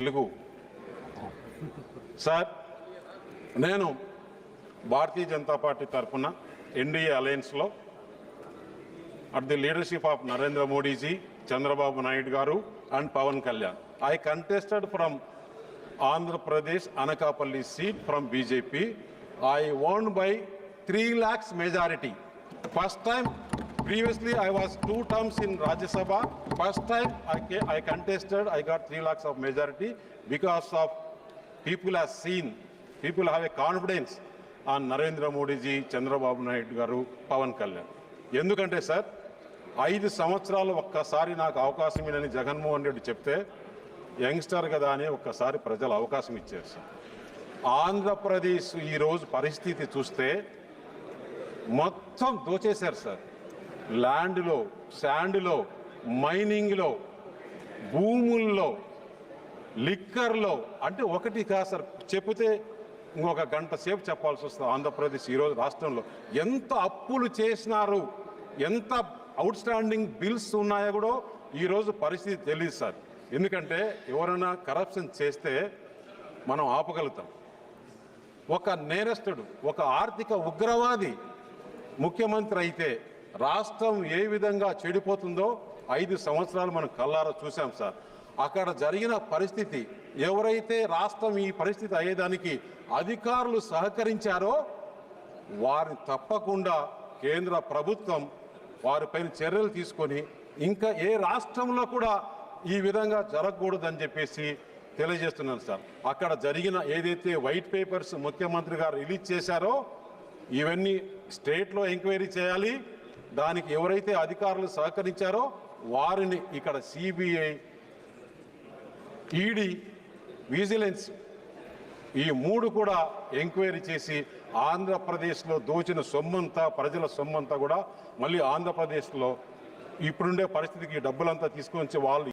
Telugu. Sir నేను భారతీయ జనతా పార్టీ తరఫున NDA అలయన్స్లో at the leadership of Narendra Modiji Chandrababu Naidu garu and Pavan Kalyan. I contested from Andhra Pradesh Anakapalli seat from BJP. I won by three lakhs majority. First time previously I was two terms in Rajya Sabha. First time I, I contested, I got 3 lakhs of majority because of people have seen, people have a confidence on Narendra Modi ji, Chandrababu Naidu garu, Pavan Kalyan. ఎందుకంటే sir ఐదు సంవత్సరాలు ఒక్కసారి నాకు అవకాశం ఇదని జగన్మోహన్ రెడ్డి చెప్తే youngster కదా అని ఒక్కసారి ప్రజలు అవకాశం ఇచ్చారు సార్ ఆంధ్రప్రదేశ్ ఈరోజు పరిస్థితి చూస్తే మొత్తం దోచేశారు సార్ ల్యాండ్లో శాండ్లో మైనింగ్లో భూముల్లో లిక్కర్లో అంటే ఒకటి కాదు సార్. చెప్తే ఇంకొక గంట సేపు చెప్పాల్సి వస్తుంది ఆంధ్రప్రదేశ్ ఈరోజు రాష్ట్రంలో. ఎంత అప్పులు చేసినారు ఎంత అవుట్ స్టాండింగ్ బిల్స్ ఉన్నాయో కూడా ఈరోజు పరిస్థితి తెలియదు సార్. ఎందుకంటే ఎవరైనా కరప్షన్ చేస్తే మనం ఆపగలుగుతాం. ఒక నేరస్తుడు ఒక ఆర్థిక ఉగ్రవాది ముఖ్యమంత్రి అయితే రాష్ట్రం ఏ విధంగా చెడిపోతుందో ఐదు సంవత్సరాలు మనం కల్లారా చూసాం సార్. అక్కడ జరిగిన పరిస్థితి ఎవరైతే రాష్ట్రం ఈ పరిస్థితి అయ్యేదానికి అధికారులు సహకరించారో వారిని తప్పకుండా కేంద్ర ప్రభుత్వం వారిపైన చర్యలు తీసుకొని ఇంకా ఏ రాష్ట్రంలో కూడా ఈ విధంగా జరగకూడదని చెప్పేసి తెలియజేస్తున్నాను సార్. అక్కడ జరిగిన ఏదైతే వైట్ పేపర్స్ ముఖ్యమంత్రి గారు రిలీజ్ చేశారో ఇవన్నీ స్టేట్లో ఎంక్వైరీ చేయాలి. దానికి ఎవరైతే అధికారులు సహకరించారో వారిని ఇక్కడ సిబిఐ ఈడీ విజిలెన్స్ ఈ మూడు కూడా ఎంక్వైరీ చేసి ఆంధ్రప్రదేశ్లో దోచిన సొమ్మంతా ప్రజల సొమ్మంతా కూడా మళ్ళీ ఆంధ్రప్రదేశ్లో ఇప్పుడుండే పరిస్థితికి డబ్బులంతా తీసుకొని వచ్చి వాళ్ళు